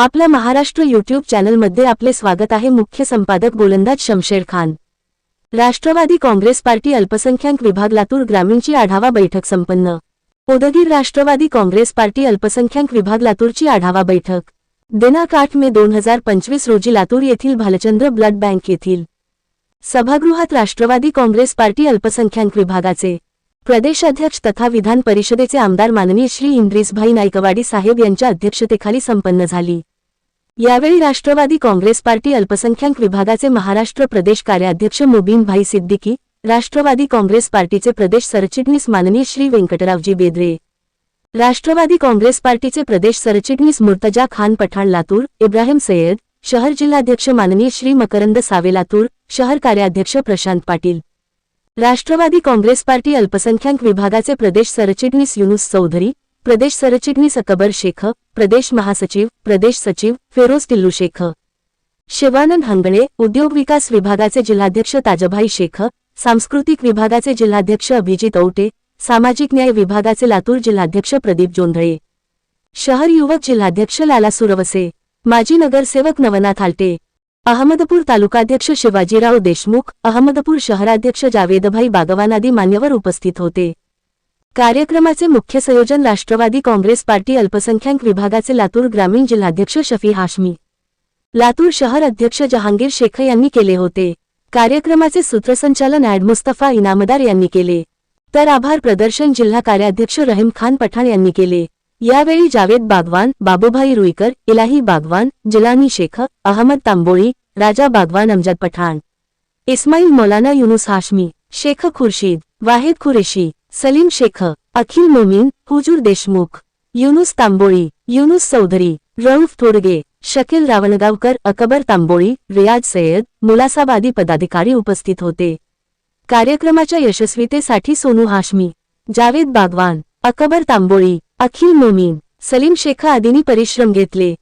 आपल्या महाराष्ट्र युट्यूब चॅनलमध्ये आपले स्वागत आहे. मुख्य संपादक गोलंदाज शमशेर खान. राष्ट्रवादी काँग्रेस पार्टी अल्पसंख्याक विभाग लातूर ग्रामीणची आढावा बैठक संपन्न. पोदगीर राष्ट्रवादी काँग्रेस पार्टी अल्पसंख्याक विभाग लातूरची आढावा बैठक. दिनांक आठ मे दोन हजार पंचवीस रोजी लातूर येथील भालचंद्र ब्लड बँक येथील. सभागृहात राष्ट्रवादी काँग्रेस पार्टी अल्पसंख्याक विभागाचे प्रदेशाध्यक्ष तथा विधान परिषदेचे आमदार माननीय श्री इंद्रिसभाई नायकवाडी साहेब यांच्या अध्यक्षतेखाली संपन्न झाली. यावेळी राष्ट्रवादी काँग्रेस पार्टी अल्पसंख्याक विभागाचे महाराष्ट्र प्रदेश कार्याध्यक्ष मुबीनभाई सिद्दीकी राष्ट्रवादी काँग्रेस पार्टीचे प्रदेश सरचिटणीस माननीय श्री व्यंकटरावजी बेदरे राष्ट्रवादी काँग्रेस पार्टीचे प्रदेश सरचिटणीस मुर्तजा खान पठाण लातूर इब्राहिम सय्यद शहर जिल्हाध्यक्ष माननीय श्री मकरंद सावे लातूर शहर कार्याध्यक्ष प्रशांत पाटील. राष्ट्रवादी काँग्रेस पार्टी अल्पसंख्याक विभागाचे प्रदेश सरचिटणीस युनुस चौधरी प्रदेश सरचिटणीस अकबर शेख प्रदेश महासचिव प्रदेश सचिव फेरोज टिल्लू शेख. शिवानंद हंगणे उद्योग विकास विभागाचे जिल्हाध्यक्ष ताजभाई शेख सांस्कृतिक विभागाचे जिल्हाध्यक्ष अभिजित औटे सामाजिक न्याय विभागाचे लातूर जिल्हाध्यक्ष प्रदीप जोंधळे. शहर युवक जिल्हाध्यक्ष लाला सुरवसे. माजी नगरसेवक नवनाथ आलटे. अहमदपूर तालुकाध्यक्ष शिवाजीराव देशमुख अहमदपूर शहराध्यक्ष जावेदभाई बागवान आदी मान्यवर उपस्थित होते. कार्यक्रमाचे मुख्य संयोजन राष्ट्रवादी काँग्रेस पार्टी अल्पसंख्याक विभागाचे लातूर ग्रामीण जिल्हाध्यक्ष शफी हाशमी. लातूर शहर अध्यक्ष जहांगीर शेख यांनी केले होते. कार्यक्रमाचे सूत्रसंचालन ॲड मुस्तफा इनामदार यांनी केले. तर आभार प्रदर्शन जिल्हा कार्याध्यक्ष रहीम खान पठाण यांनी केले. यावेळी जावेद बागवान बाबूभाई रुईकर इलाही बागवान जिलानी शेख अहमद तांबोळी राजा बागवान अमजद पठाण. इस्माईल मौलाना युनुस हाशमी शेख खुर्शीद वाहिद खुरेशी सलीम शेख अखिल मोमीन हुजूर देशमुख युनुस तांबोळी युनुस चौधरी रऊफ थोरगे शकील रावणगावकर अकबर तांबोळी रियाज सय्यद मुलासाबादी पदाधिकारी उपस्थित होते. कार्यक्रमाच्या यशस्वीतेसाठी सोनू हाशमी जावेद बागवान अकबर तांबोळी अखिल मोमीन सलीम शेख आदींनी परिश्रम घेतले.